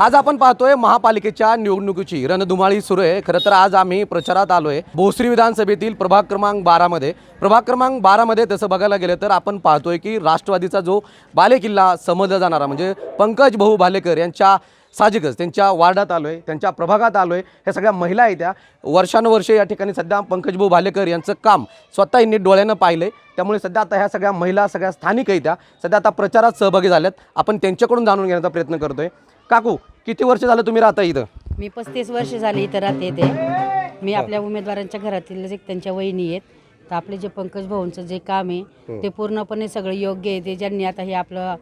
आज आपण पाहतोय महापालिकेच्या निवडणुकीची रणधुमाळी सुरू आहे. खरं तर आज आम्ही प्रचारात आलोय. भोसरी विधानसभेतील प्रभाग क्रमांक बारामध्ये प्रभाग क्रमांक बारामध्ये तसं बघायला गेलं तर आपण पाहतोय की राष्ट्रवादीचा जो बालेकिल्ला समजला जाणारा म्हणजे पंकज भाऊ भालेकर यांच्या साहजिकच त्यांच्या वार्डात आलो आहे त्यांच्या प्रभागात आलो आहे ह्या सगळ्या महिला आहेत त्या. वर्षानुवर्षे या ठिकाणी सध्या पंकजभाऊ भालेकर यांचं काम स्वतः यांनी डोळ्यानं पाहिलं आहे त्यामुळे सध्या आता ह्या सगळ्या महिला सगळ्या स्थानिक आहेत त्या. सध्या आता प्रचारात सहभागी झाल्यात. आपण त्यांच्याकडून जाणून घेण्याचा प्रयत्न करतोय. काकू किती वर्ष झालं तुम्ही राहता इथं? मी पस्तीस वर्ष झाली इथं राहते ते मी आपल्या उमेदवारांच्या घरातील जे त्यांच्या वहिनी आहेत तर आपले जे पंकज भाऊंचं जे काम आहे ते पूर्णपणे सगळं योग्य आहे. ते ज्यांनी आता हे आपलं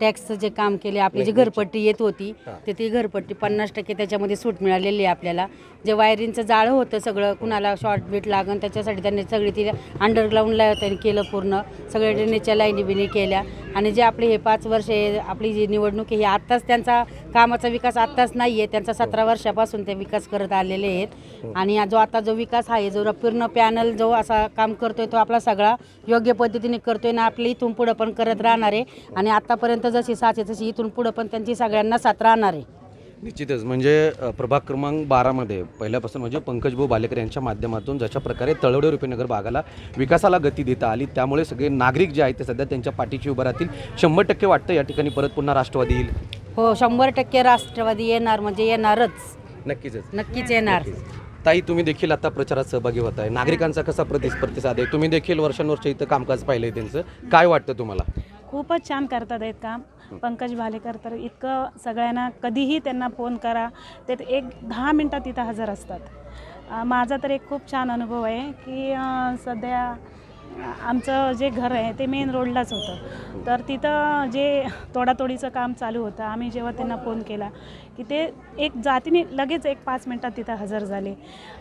टॅक्सचं जे काम केले आपली जी घरपट्टी येत होती तर ती घरपट्टी पन्नास टक्के त्याच्यामध्ये सूट मिळालेली आहे आपल्याला. जे वायरिंगचं जाळं होतं सगळं कुणाला शॉर्ट बीट लागन त्याच्यासाठी त्यांनी सगळी ती अंडरग्राऊंडला त्यांनी केलं पूर्ण. सगळ्या ड्रेनेजच्या लाईनी बिनी केल्या. आणि जे आपले हे पाच वर्ष आहे, आपली जी निवडणूक आहे ही आत्ताच त्यांचा कामाचा विकास आत्ताच नाही आहे त्यांचा सतरा वर्षापासून ते विकास करत आलेले आहेत. आणि जो आता जो विकास आहे जो पूर्ण पॅनल जो असा काम करतोय तो आपला सगळा योग्य पद्धतीने करतोय ना आपली इथून पुढं पण करत राहणार आहे. आणि आत्तापर्यंत जशी साचे तशी इथून पुढं पण त्यांची सगळ्यांना साथ राहणार आहे. निश्चितच. म्हणजे प्रभाग क्रमांक बारामध्ये पहिल्यापासून म्हणजे पंकजभाऊ भालेकर यांच्या माध्यमातून जशा प्रकारे तळवडे रुपीनगर भागाला विकासाला गती देता आली त्यामुळे सगळे नागरिक जे आहेत ते सध्या त्यांच्या पाठीशी उभं राहतील. शंभर टक्के वाटतं या ठिकाणी परत पुन्हा राष्ट्रवादी येईल? हो शंभर टक्के राष्ट्रवादी येणार म्हणजे येणारच. नक्कीच. नक्कीच येणार. ताई तुम्ही देखील आता प्रचारात सहभागी होत आहे. नागरिकांचा कसा प्रति प्रतिसाद आहे तुम्ही देखील वर्षानुवर्ष इथं कामकाज पाहिलंय त्यांचं. काय वाटतं तुम्हाला? खूपच छान करतात आहेत काम. पंकज भालेकर तर इतकं सगळ्यांना कधीही त्यांना फोन करा. ते एक दहा मिनटात तिथं हजर असतात. माझा तर एक खूप छान अनुभव आहे की सध्या आमचं जे घर आहे ते मेन रोडलाच होतं. तर तिथं जे तोडातोडीचं काम चालू होतं आम्ही जेव्हा त्यांना फोन केला की ते एक जातीने लगेच एक पाच मिनटात तिथं हजर झाले.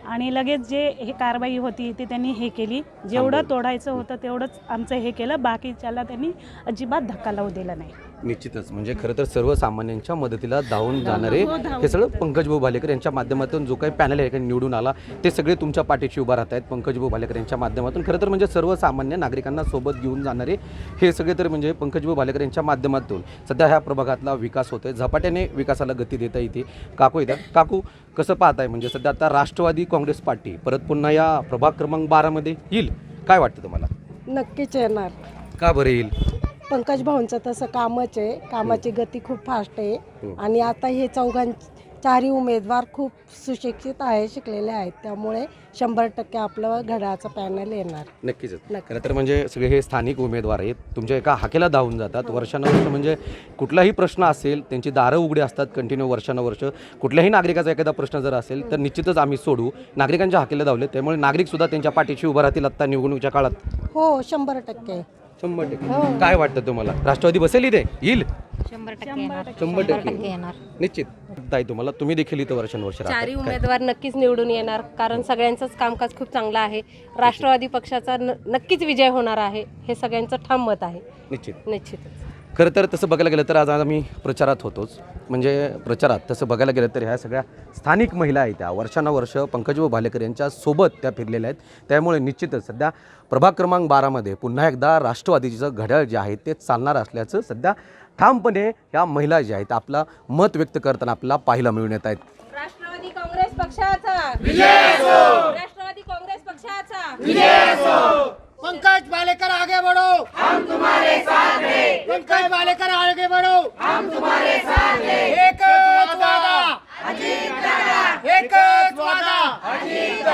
आणि लगेच जे हे कारवाई होती ती त्यांनी हे केली. जेवढं तोडायचं होतं तेवढंच आमचं हे केलं. बाकीच्याला त्यांनी अजिबात धक्का लावू दिला नाही. निश्चितच. म्हणजे खरं तर सर्वसामान्यांच्या मदतीला धावून जाणारे हे सगळं पंकजभाऊ भालेकर यांच्या माध्यमातून जो काही पॅनल आहे निवडून आला ते सगळे तुमच्या पाठीशी उभा राहत आहेत पंकजभाऊ भालेकर यांच्या माध्यमातून. खरं तर म्हणजे सर्वसामान्य नागरिकांना सोबत घेऊन जाणारे हे सगळे तर म्हणजे पंकजभाऊ भालेकर यांच्या माध्यमातून सध्या ह्या प्रभागातला विकास होतोय. झपाट्याने विकासाला गती देता येते काकू येतात. काकू कसं पाहताय? म्हणजे सध्या आता राष्ट्रवादी काँग्रेस पार्टी परत पुन्हा या प्रभाग क्रमांक बारामध्ये येईल. काय वाटतं तुम्हाला? नक्कीच येणार. का बरं येईल? पंकज भाऊंचं तसं कामच आहे. कामाची गती खूप फास्ट आहे. आणि आता हे चौघां चारही उमेदवार खूप सुशिक्षित आहे शिकलेले आहेत. त्यामुळे शंभर टक्के आपलं घड्याळाचं पॅनल येणार. नक्कीच. नक्की. खरं तर म्हणजे सगळे हे स्थानिक उमेदवार आहेत. तुमच्या एका हाकेला धावून जातात. वर्षानुवर्ष म्हणजे कुठलाही प्रश्न असेल त्यांची दारं उघडी असतात कंटिन्यू वर्षानुवर्ष. कुठल्याही नागरिकाचा एखादा प्रश्न जर असेल तर निश्चितच आम्ही सोडू. नागरिकांच्या हाकेला धावले त्यामुळे नागरिक सुद्धा त्यांच्या पाठीशी उभं राहतील आत्ता निवडणुकीच्या काळात. हो शंभर टक्के. शंभर हो. टक्के काय वाटतं तुम्हाला? राष्ट्रवादी बसेल इथे? येईल? शंभर टक्के येणार. शंभर टक्के. येणार. निश्चित. ताई तुम्हाला तुम्ही देखील इथं वर्षानुवर्ष चारही. काय? उमेदवार नक्कीच निवडून येणार कारण सगळ्यांचंच कामकाज खूप चांगलं आहे. राष्ट्रवादी पक्षाचा न- नक्कीच विजय होणार आहे हे सगळ्यांचं ठाम मत आहे. निश्चित. निश्चितच. खरं तर तसं बघायला गेलं तर आज आम्ही प्रचारात होतोच. म्हणजे प्रचारात तसं बघायला गेलं तर ह्या सगळ्या स्थानिक महिला आहेत त्या. वर्षानुवर्ष पंकजभाऊ भालेकर यांच्या सोबत त्या फिरलेल्या आहेत. त्यामुळे निश्चितच सध्या प्रभाग क्रमांक बारामध्ये पुन्हा एकदा राष्ट्रवादीचं घड्याळ जे आहे ते चालणार असल्याचं सध्या ठामपणे या महिला ज्या आहेत आपला मत व्यक्त करताना आपल्याला पाहायला मिळून येत आहेत. राष्ट्रवादी काँग्रेस पक्षाचा. राष्ट्रवादी काँग्रेस पक्षाचा. पंकज बालेकर आगे बढ़ो। हम तुम्हारे साथ हैं। पंकज बालेकर आगे बढ़ो। हम तुम्हारे साथ हैं। एक वादा। अजीत दादा। एक वादा। अजीत